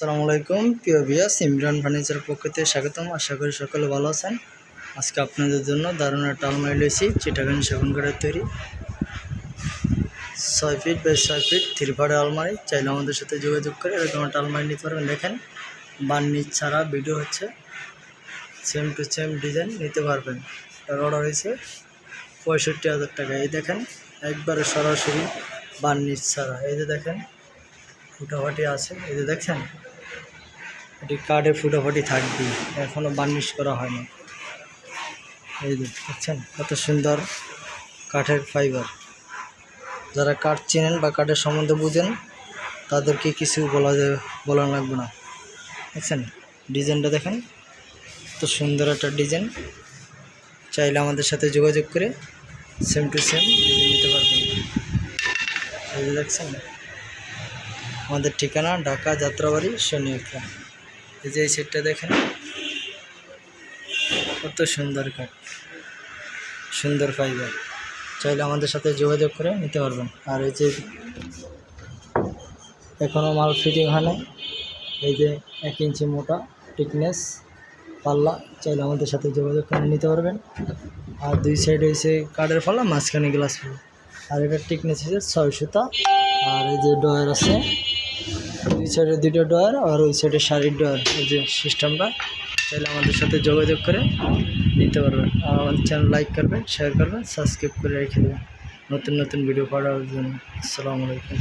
আসসালামু আলাইকুম, প্রিয় বিয়াস ইমরান ফার্নিচার পক্ষ থেকে স্বাগতম। আশা করি সকলে ভালো আছেন। আজকে আপনাদের জন্য দারুণ একটা আলমারি লয়েছি চিটাগান সেগুন কাঠের তৈরি। ছয় ফিট বাই ছয় ফিট থ্রি আলমারি, চাইলে আমাদের সাথে যোগাযোগ করে এরকম একটা আলমারি নিতে পারবেন। দেখেন বান্নি ছাড়া ভিডিও হচ্ছে সেম টু সেম ডিজাইন নিতে পারবেন। তার অর্ডার হয়েছে পঁয়ষট্টি হাজার টাকা। এই দেখেন, একবারে সরাসরি বার্নিশ ছাড়া। এই যে দেখেন ফুটাফাটি আছে। এই যে দেখছেন, এটি কার্ডে ফুটাফাটি থাকবে এখনও বার্নিশ করা হয়নি। এই দেখছেন, কত সুন্দর কাঠের ফাইবার। যারা কাঠ চেনেন বা কাঠের সম্বন্ধে বুঝেন, তাদেরকে কিছু বলা যাবে বলা লাগবে না। দেখছেন, ডিজাইনটা দেখেন, কত সুন্দর একটা ডিজাইন। চাইলে আমাদের সাথে যোগাযোগ করে সেম টু সেম ডিজাইন নিতে পারবেন। দেখছেন আমাদের ঠিকানা ঢাকা যাত্রাবাড়ি শনিয়াখা এই যে এই সেটটা দেখেন। কত সুন্দর কাঠ সুন্দর ফাইবার চাইলে আমাদের সাথে যোগাযোগ করে নিতে পারবেন। আর এই যে এখনও মাল ফিটিং হয় নাই। এই যে এক ইঞ্চি মোটা টিকনেস পাল্লা, চাইলে আমাদের সাথে যোগাযোগ করে নিতে পারবেন। আর দুই সাইড হয়েছে কাঠের পাল্লা, মাঝখানে গ্লাস পাল্লা। আর এটার টিকনেস হচ্ছে ছয় সুতা। আর এই যে ডয়ার আছে দুই সাইডে দুটো ডয়ার আর ওই সাইডে শাড়ির ডয়ার যে সিস্টেমটা। তাহলে আমাদের সাথে যোগাযোগ করে নিতে পারবেন। আর আমাদের চ্যানেল লাইক করবেন শেয়ার করবেন সাবস্ক্রাইব করে রেখে দেবেন। নতুন নতুন ভিডিও পাঠানোর জন্য। আসসালামু আলাইকুম।